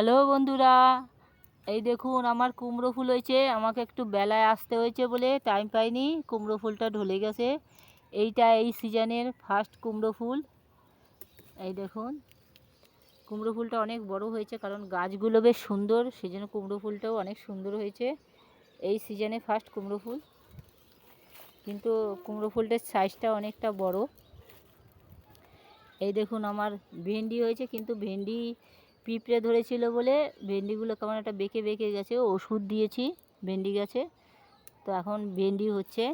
Hello বন্ধুরা, এই দেখুন আমার কুমড়ো ফুল হয়েছে। আমাকে একটু বেলায় আসতে হয়েছে বলে টাইম পাইনি, কুমড়ো ফুলটা ঢলে গেছে। এইটা এই সিজনের ফার্স্ট কুমড়ো ফুল। এই দেখুন, কুমড়ো ফুলটা অনেক বড় হয়েছে কারণ গাছগুলো বেশ সুন্দর সেই জন্য কুমড়ো ফুলটাও অনেক সুন্দর হয়েছে। এই সিজনে ফার্স্ট কুমড়ো ফুল। কিন্তু কুমড়ো ফুলটার সাইজটা অনেকটা বড়। এই দেখুন আমার ভেন্ডি হয়েছে, কিন্তু ভেন্ডি পিঁপড়ে ধরেছিল বলে ভেন্ডিগুলো কেমন একটা বেঁকে বেঁকে গেছে, ওষুধ দিয়েছি ভেন্ডি গাছে। তো এখন ভেন্ডি হচ্ছে,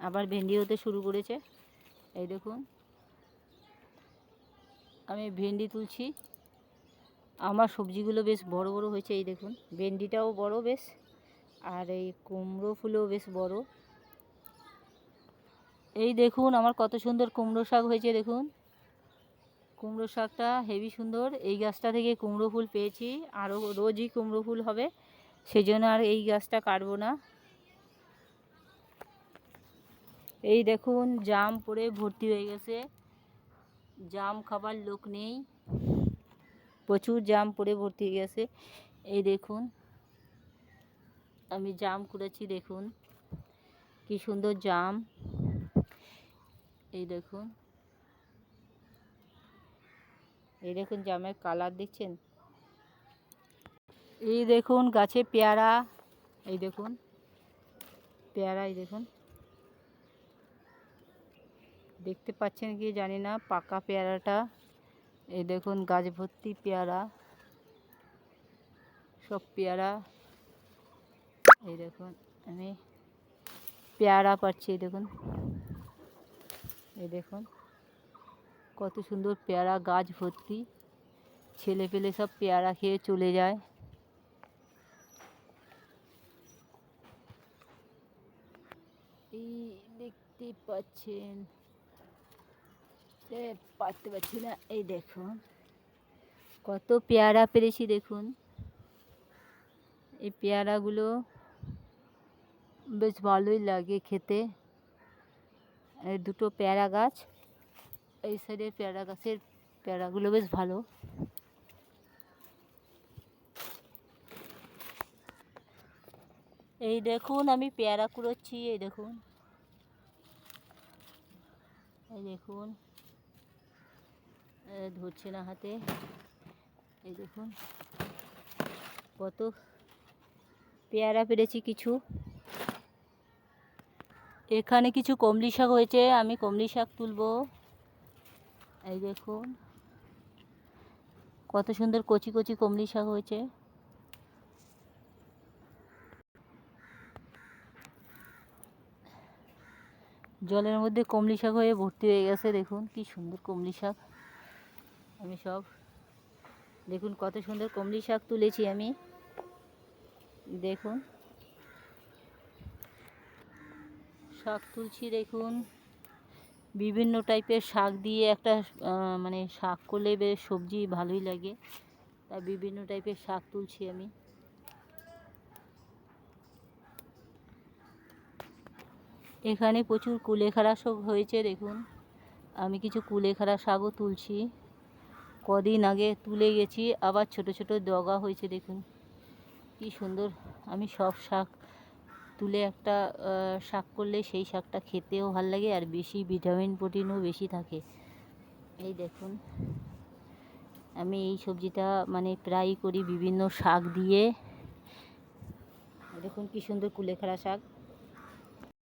আবার ভেন্ডি হতে শুরু করেছে। এই দেখুন, আমি ভেন্ডি তুলছি। আমার সবজিগুলো বেশ বড় বড় হয়েছে, এই দেখুন, ভেন্ডিটাও বড় বেশ, আর এই কুমড়ো ফুলও বেশ বড়। এই দেখুন, আমার কত সুন্দর কুমড়ো শাক হয়েছে, দেখুন। কুমড়ো শাকটা হেভি সুন্দর। এই গাছটা থেকে কুমড়ো ফুল পেয়েছি। আরও রোজই কুমড়ো ফুল হবে। সেই জন্য আর এই গাছটা কাটবো না। এই দেখুন, জাম পরে ভর্তি হয়ে গেছে। জাম খাবার লোক নেই। প্রচুর জাম পরে ভর্তি হয়ে গেছে। এই দেখুন, আমি জাম করেছি দেখুন। কি সুন্দর জাম। এই দেখুন। এই দেখুন জামের কালার দেখছেন? এই দেখুন গাছে পেয়ারা, এই দেখুন, পেয়ারা এই দেখুন। দেখতে পাচ্ছেন কি জানি না, পাকা পেয়ারাটা। এই দেখুন গাছ ভর্তি পেয়ারা, সব পেয়ারা। এই দেখুন, আমি পেয়ারা পাচ্ছি, এই দেখুন। এই দেখুন। কত সুন্দর পেয়ারা গাছ ভর্তি। ছেলে পেলে সব পেয়ারা খেয়ে চলে যায়। এই দেখতে পাচ্ছেন। এ, পারতে পারছি না। এই দেখুন কত পেয়ারা পেরেছি দেখুন। এই পেয়ারাগুলো বেশ ভালোই লাগে খেতে। এই দুটো পেয়ারা গাছ। এই সাইডের পেয়ারা গাছের পেয়ারাগুলো বেশ ভালো। এই দেখুন, আমি পেয়ারা কুড়োচ্ছি, এই দেখুন। এই দেখুন। ধরছে না হাতে। এই দেখুন। কত পেয়ারা পেরেছি কিছু। এখানে কিছু কমলি শাক হয়েছে, আমি কমলি শাক তুলবো। এই দেখুন, কত সুন্দর কচি কচি কমলি শাক হয়েছে। জলের মধ্যে কমলি শাক হয়ে ভর্তি হয়ে গেছে, দেখুন কি সুন্দর কমলি শাক। আমি সব, দেখুন কত সুন্দর কমলি শাক তুলেছি আমি। দেখুন, শাক তুলছি, দেখুন। বিভিন্ন টাইপের শাক দিয়ে একটা মানে শাক করলে বেশ সবজি ভালোই লাগে। তাই বিভিন্ন টাইপের শাক তুলছি আমি। এখানে প্রচুর কুলেখাড়া শাক হয়েছে, দেখুন। আমি কিছু কুলেখাড়া শাকও তুলছি। কদিন আগে তুলে গেছি, আবার ছোট ছোট ডগা হয়েছে, দেখুন। কি সুন্দর। আমি সব শাক তুলে একটা শাক করলে সেই শাকটা খেতেও ভালো লাগে আর বেশি ভিটামিন প্রোটিনও বেশি থাকে। এই দেখুন, আমি এই সবজিটা মানে প্রায় করি বিভিন্ন শাক দিয়ে। দেখুন কী সুন্দর কুলেখাড়া শাক।